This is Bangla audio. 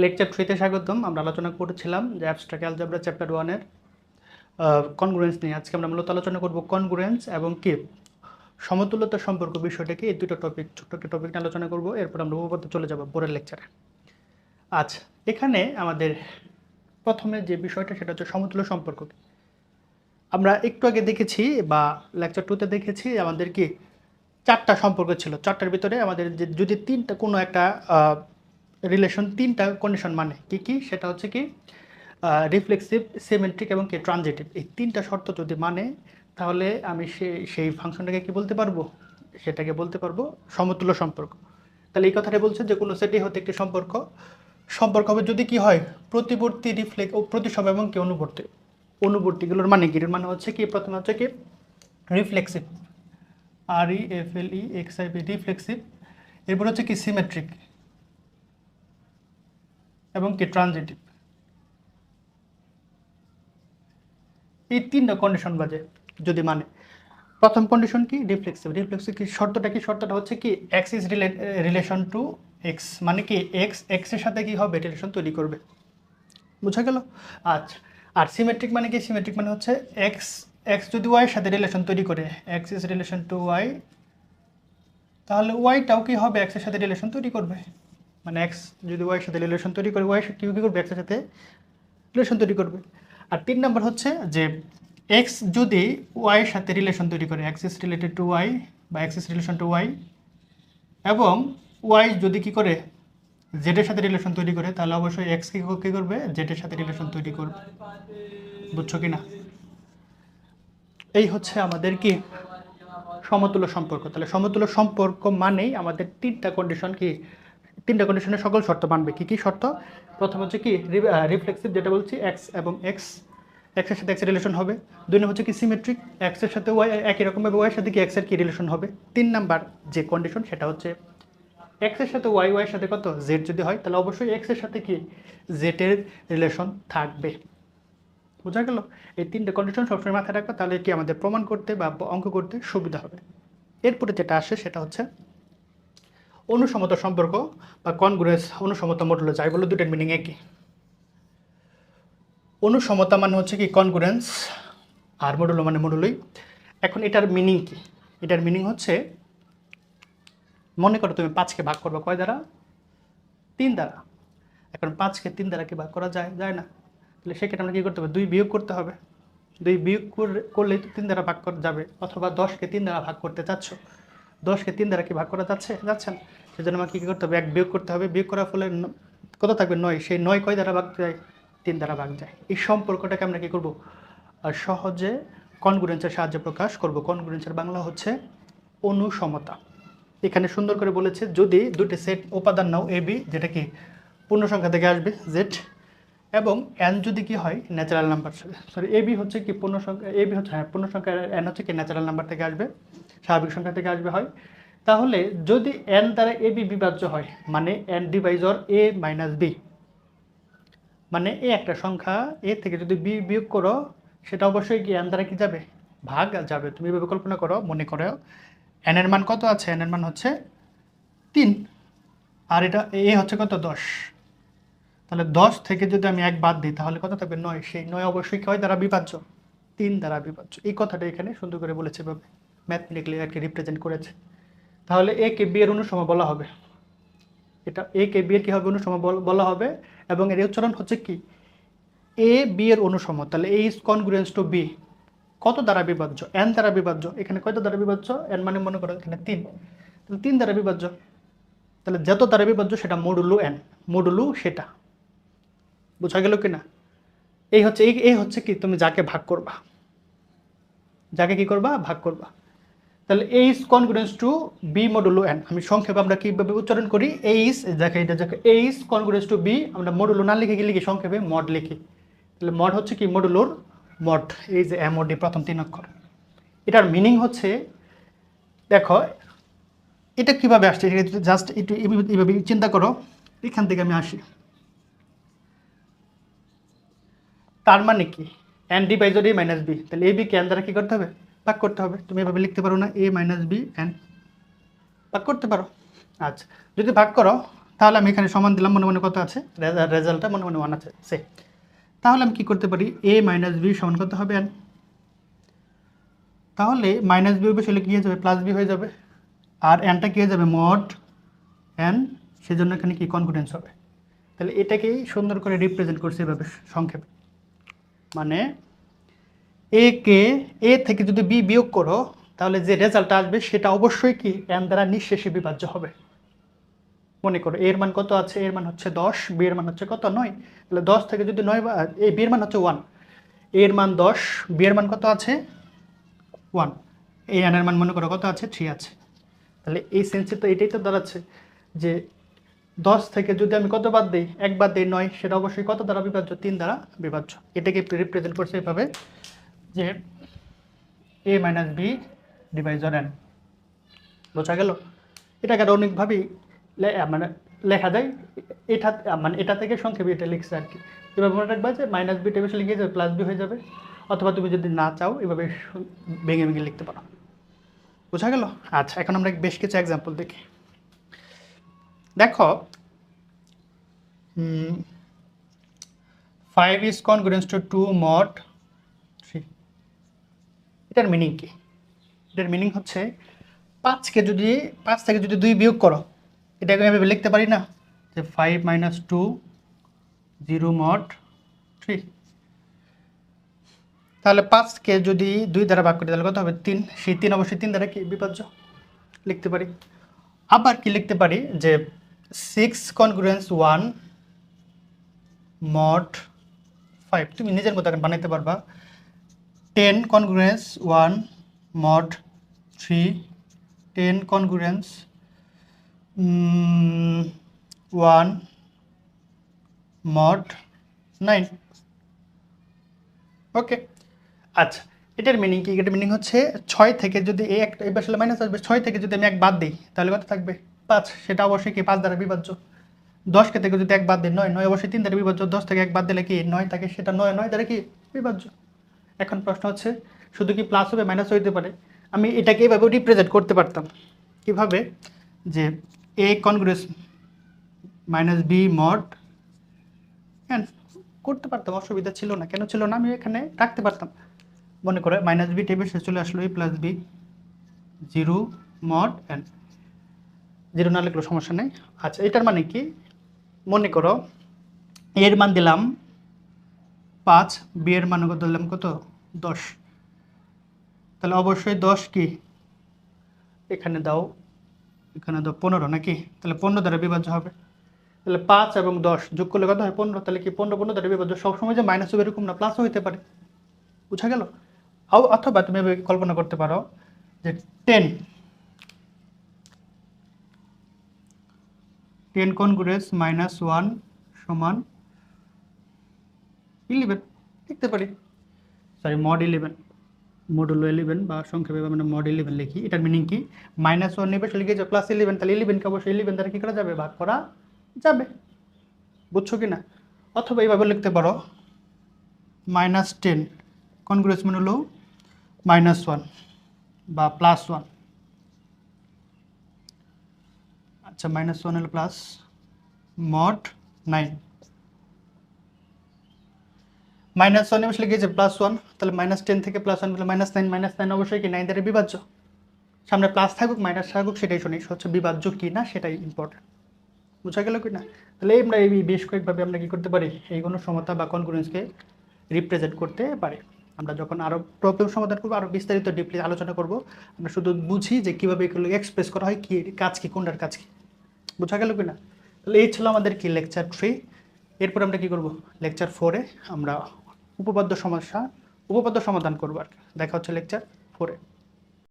লেকচার থ্রিতে স্বাগতম। আমরা আলোচনা করেছিলাম যে অ্যাবস্ট্রাক্ট অ্যালজেব্রা চ্যাপ্টার ওয়ানের কনগ্রুয়েন্স নিয়ে। আজকে আমরা মূলত আলোচনা করব কনগ্রুয়েন্স এবং কি। সমতুল্যতা সম্পর্ক বিষয়টাকে এই দুটো টপিক ছোট্ট একটা টপিক নিয়ে আলোচনা করব। এরপর আমরা উপপাদ্য চলে যাব পরের লেকচারে। আচ্ছা এখানে আমাদের প্রথমে যে বিষয়টা, সেটা হচ্ছে সমতুল্য সম্পর্ক। আমরা একটু আগে দেখেছি বা লেকচার টুতে দেখেছি আমাদের কি চারটা সম্পর্ক ছিল। চারটার ভিতরে আমাদের যে, যদি তিনটা কোনো একটা রিলেশন তিনটা কন্ডিশন মানে কি কি? সেটা হচ্ছে কি রিফ্লেক্সিভ সিমেন্ট্রিক এবং কি ট্রানজিটিভ এই তিনটা শর্ত যদি মানে তাহলে আমি সেই সেই ফাংশনটাকে কি বলতে পারব? সেটাকে বলতে পারব সমতুল্য সম্পর্ক। তাহলে এই কথাটা বলছে যে কোনো সেটই হতে একটি সম্পর্ক। সম্পর্ক হবে যদি কি হয়, প্রতিবর্তী ও প্রতিসম এবং কি অনুবর্তী। অনুবর্তীগুলোর মানে কি? মানে হচ্ছে কি, প্রথমে হচ্ছে কি reflexive R E F L E X I reflexive এরপর হচ্ছে কি সিমেট্রিক এবং কি ট্রানজিটিভ এই তিনটা কন্ডিশন বাজে, যদি মানে। প্রথম কন্ডিশন কি? রিফ্লেক্সিভ রিফ্লেক্সিভ কি? শর্তটা কি? শর্তটা হচ্ছে কি X is relation to X মানে কি এক্স এক্সের সাথে কি হবে? রিলেশন তৈরি করবে। বুঝা গেল? আচ্ছা আর সিমেট্রিক মানে কি? সিমেট্রিক মানে হচ্ছে এক্স এক্স যদি ওয়াইয়ের সাথে রিলেশন তৈরি করে X is relation to Y তাহলে ওয়াইটাও কি হবে? এক্সের সাথে রিলেশন তৈরি করবে। মানে এক্স যদি ওয়াইয়ের সাথে রিলেশন তৈরি করে ওয়াই কী কী করবে? এক্সের সাথে রিলেশন তৈরি করবে। আর তিন নম্বর হচ্ছে যে এক্স যদি ওয়াইয়ের সাথে রিলেশন তৈরি করে X is related to Y বা X is relation to Y এবং ওয়াই যদি কি করে? জেডের সাথে রিলেশন তৈরি করে, তাহলে অবশ্যই এক্স কি কী করবে? জেডের সাথে রিলেশন তৈরি করবে। বুঝছ কি না এই হচ্ছে আমাদের কি? সমতুল্য সম্পর্ক। তাহলে সমতুল্য সম্পর্ক মানেই আমাদের তিনটা কন্ডিশন কি? তিনটা কন্ডিশনের সকল শর্ত মানবে। কী কী শর্ত? প্রথম হচ্ছে কি রিফ্লেক্সিভ যেটা বলছি এক্স এবং এক্স এক্সের সাথে এক্সের রিলেশন হবে। দুই নম্বর হচ্ছে কি সিমেট্রিক এক্সের সাথে ওয়াই একই রকমভাবে ওয়াইয়ের সাথে কি এক্সের কি রিলেশন হবে? তিন নাম্বার যে কন্ডিশন সেটা হচ্ছে এক্সের সাথে ওয়াই ওয়াইয়ের সাথে কত? জেড যদি হয়, তাহলে অবশ্যই এক্সের সাথে কি? জেডের রিলেশন থাকবে। বোঝা গেল? এই তিনটে কন্ডিশন সবসময় মাথায় রাখবে, তাহলে কি আমাদের প্রমাণ করতে বা অঙ্ক করতে সুবিধা হবে। এরপরে যেটা আসে সেটা হচ্ছে অনুসমতা সম্পর্ক বা কনগ্রেস অনুসমতা মডুলো যাই বলো দুটোর মিনিং একই। অনুসমতা মানে হচ্ছে কি কনগ্রেন্স আর মডুলো মানে মডুলোই। এখন এটার মিনিং কি? এটার মিনিং হচ্ছে, মনে করো তুমি পাঁচকে ভাগ করবে, কয় দ্বারা? তিন দ্বারা। এখন পাঁচকে তিন দ্বারা কি ভাগ করা যায়? যায় না। তাহলে সেক্ষেত্রে আমরা কী করতে হবে? দুই বিয়োগ করতে হবে। দুই বিয়োগ করলেই তো তিন দ্বারা ভাগ করা যাবে, অথবা দশকে তিন দ্বারা ভাগ করতে চাচ্ছ। দশকে তিন দ্বারা কি ভাগ করা যাচ্ছে? যাচ্ছে না। সেজন্য আমাকে কী করতে হবে? এক বিয়োগ করতে হবে। বিয়োগ করার ফলে কত থাকবে? নয়। সেই নয় কয় দ্বারা ভাগ যায়? তিন দ্বারা ভাগ যায়। এই সম্পর্কটাকে আমরা কী করব? সহজে কনগুরেন্সের সাহায্যে প্রকাশ করব। কনগুরেন্সের বাংলা হচ্ছে অনুসমতা। এখানে সুন্দর করে বলেছে, যদি দুটি সেট উপাদান নাও এ বি যেটা কি পূর্ণ সংখ্যা থেকে আসবে জেড এবং এন যদি কি হয় natural number sorry A B হচ্ছে কি পূর্ণ সংখ্যা এ বি হচ্ছে হ্যাঁ পূর্ণ সংখ্যা এন হচ্ছে কি ন্যাচারাল নাম্বার থেকে আসবে। স্বাভাবিক সংখ্যা থেকে আসবে, হয়। তাহলে যদি এন দ্বারা এ বি বিভাজ্য হয় মানে N divisor A minus B মানে এ একটা সংখ্যা, এ থেকে যদি বি বিয়োগ করো, সেটা অবশ্যই কি এন দ্বারা কি যাবে? ভাগ যাবে। তুমি এভাবে কল্পনা করো, মনে করো এন এর মান কত আছে? এন এর মান হচ্ছে তিন। আর এটা, এ হচ্ছে কত? দশ। তাহলে দশ থেকে যদি আমি এক বাদ দিই, তাহলে কত থাকবে? নয়। সেই নয় অবশ্যই কয় দ্বারা বিভাজ্য। তিন দ্বারা বিভাজ্য। এই কথাটা এখানে সুন্দর করে বলেছে এভাবে ম্যাথমেটিক্যালি আর কি রিপ্রেজেন্ট করেছে। তাহলে এ কে বি এর অনুসম বলা হবে। এটা এ কে বি এর কী হবে অনুসম বলা হবে? এবং এর উচ্চারণ হচ্ছে কি? এ বি এর অনুসম। তাহলে A is congruence to B কত দ্বারা বিভাজ্য? এন দ্বারা বিভাজ্য। এখানে কত দ্বারা বিভাজ্য? এন মানে মনে করো এখানে তিন। তাহলে তিন দ্বারা বিভাজ্য। তাহলে যত দ্বারা বিভাজ্য সেটা মডুলু এন মডুলু সেটা। বোঝা গেল কি না এই হচ্ছে এই হচ্ছে কি? তুমি যাকে ভাগ করবা। যাকে কি করবা? ভাগ করবা। তাহলে A is congruence to B modulo N আমি সংক্ষেপে আমরা কীভাবে উচ্চারণ করি? এ ইজ যাকে এটা যাকে A is congruence to B আমরা মডুলু না লিখে লিখি, সংক্ষেপে মড লিখি। তাহলে মড হচ্ছে কি? মডুলোর মড এই যে এম ডি প্রথম তিন অক্ষর। এটার মিনিং হচ্ছে, দেখো, এটা কীভাবে আসছে? জাস্ট একটু এইভাবে চিন্তা করো, এখান থেকে আমি আসি। তার মানে কি? N divisor A minus B তাহলে এ বি কে এন দ্বারা কী করতে হবে? ভাগ করতে হবে। তুমি এভাবে লিখতে পারো না এ মাইনাস বি এন ভাগ করতে পারো। আচ্ছা যদি ভাগ করো, তাহলে আমি এখানে সমান দিলাম, মনে মনে কত আছে? রেজাল্টটা মনে মনে ওয়ান আছে সে তাহলে আমি কি করতে পারি? এ মাইনাস বি সমান করতে হবে এন তাহলে মাইনাস বি হবে সেটা কী হয়ে যাবে প্লাস বি হয়ে যাবে। আর এনটা কী হয়ে যাবে মড এন সেজন্য এখানে কি কনফিডেন্স হবে। তাহলে এটাকেই সুন্দর করে রিপ্রেজেন্ট করছে এভাবে সংক্ষেপে। মানে এ কে এ থেকে যদি বি বিয়োগ করো, তাহলে যে রেজাল্ট আসবে সেটা অবশ্যই কি? এন দ্বারা নিঃশেষে বিভাজ্য হবে। মনে করো এর মান কত আছে? এর মান হচ্ছে দশ বি এর মান হচ্ছে কত? নয়। তাহলে দশ থেকে যদি নয় এই বি এর মান হচ্ছে ওয়ানের মান দশ বি এর মান কত আছে? ওয়ান এই এন এর মান মনে করো কত আছে? থ্রি আছে। তাহলে এই সেন্সে তো এটাই তো দাঁড়াচ্ছে যে দশ থেকে যদি আমি কত বাদ দিই? এক বাদ দিই নয়, সেটা অবশ্যই কত দ্বারা বিভাজ্য? তিন দ্বারা বিভাজ্য। এটাকে রিপ্রেজেন্ট করছে এভাবে যে A minus B divisor N বোঝা গেল? এটাকে আরও অনেকভাবেই মানে লেখা যায়। এটা মানে এটা থেকে সংক্ষেপে এটা লিখছে আর কি। এভাবে মনে রাখবা যে মাইনাস বি টেবিল লিখে যাবে প্লাস বি হয়ে যাবে। অথবা তুমি যদি না চাও, এভাবে ভেঙে ভেঙে লিখতে পারো। বোঝা গেল? আচ্ছা এখন আমরা বেশ কিছু এক্সাম্পল দেখি। দেখো five is congruence to two three এটার মিনিং কি? এটার মিনিং হচ্ছে পাঁচকে যদি, পাঁচ থেকে যদি দুই বিয়োগ করো, এটাকে আমি লিখতে পারি না? যে five minus two zero mod three তাহলে পাঁচকে যদি দুই দ্বারা ভাগ করি, তাহলে কত হবে? তিন। সেই তিন অবশ্যই তিন দ্বারা কি? বিভাজ্য। লিখতে পারি। আবার কি লিখতে পারি? যে six congruence one mod five তুমি নিজের মতো বানাইতে পারবা। Ten congruence one, mod three, ten congruence one, mod nine. Okay আচ্ছা এটার মিনিং কি? এটার মিনিং হচ্ছে ছয় থেকে যদি এই একটা এই আসলে মাইনাস আসবে, ছয় থেকে যদি আমি এক বাদ দিই, তাহলে কত থাকবে? পাঁচ, সেটা অবশ্যই কি পাঁচ দ্বারা বিভাজ্য দশকে থেকে যদি এক বাদ দিই, নয় নয় অবশ্যই তিন দ্বারা বিভাজ্য দশ থেকে এক বাদ দিলে কি নয় থাকে? সেটা নয় নয় দ্বারা কি বিভাজ্য এখন প্রশ্ন হচ্ছে, শুধু কি প্লাস হবে মাইনাস হইতে পারে? আমি এটাকে এইভাবে রিপ্রেজেন্ট করতে পারতাম। কীভাবে? যে A congruence minus B mod হ্যাঁ করতে পারতাম, অসুবিধা ছিল না। কেন ছিল না? আমি এখানে রাখতে পারতাম। মনে করে মাইনাস বি টেবিল শেষ চলে আসলো A plus B zero mod and zero না লিখলেও সমস্যা নেই। আচ্ছা এটার মানে কি? মনে করো এর মান দিলাম পাঁচ বি এর মান কত দিলাম কত? দশ। তাহলে অবশ্যই দশ কি? এখানে দাও এখানে দাও পনেরো নাকি? তাহলে পনেরো দ্বারা বিভাজ্য হবে। তাহলে পাঁচ এবং দশ যোগ করলে কত হয়? পনেরো। তাহলে কি পনেরো পনেরো দ্বারা বিভাজ্য? সবসময় যে মাইনাস হবে এরকম না প্লাসও হইতে পারে। বুঝা গেল? অথবা তুমি কল্পনা করতে পারো যে ten ten congruence minus one সমান ইলেভেন লিখতে পারি। Sorry mod eleven modulo eleven বা সংক্ষেপে আমরা মড ইলেভেন লিখি। এটার মিনিং কি? মাইনাস ওয়ান নেবে লিখে যাবে প্লাস ইলেভেন তাহলে ইলেভেনকে অবশ্যই ইলেভেন দ্বারা কী করা যাবে? ভাগ করা যাবে। বুঝছ কি না অথবা এইভাবে লিখতে পারো। মাইনাস টেন কনগ্রেস মানে হলো। মাইনাস ওয়ান বা প্লাস ওয়ান আচ্ছা মাইনাস ওয়ান হলো plus mod nine minus one বসলে গিয়েছে প্লাস ওয়ান তাহলে মাইনাস টেন থেকে প্লাস ওয়ান বলে মাইনাস নাইন মাইনাস নাইন অবশ্যই কি নাইন দ্বারা বিভাজ্য? সামনে প্লাস থাকুক মাইনাস থাকুক, সেটাই শুনি হচ্ছে বিভাজ্য কি না, সেটাই ইম্পর্টেন্ট বোঝা গেল কি না তাহলে আমরা এই বেশ কয়েকভাবে আমরা কি করতে পারি? এই কোনো সমতা বা কনকুরেন্সকে রিপ্রেজেন্ট করতে পারি। আমরা যখন আরও প্রবলেম সমাধান করব আরও বিস্তারিত ডিপলি আলোচনা করব, আমরা শুধু বুঝি যে কীভাবে এগুলো এক্সপ্রেস করা হয়, কী, কাজ কী, কোনটার কাজ কী। বোঝা গেল কি না তাহলে এই ছিল আমাদের কি লেকচার থ্রি এরপর আমরা কি করব? লেকচার ফোরে আমরা উপপাদ্য সমস্যা উপপাদ্য সমাধান করব আর দেখা হচ্ছে লেকচার ফোরে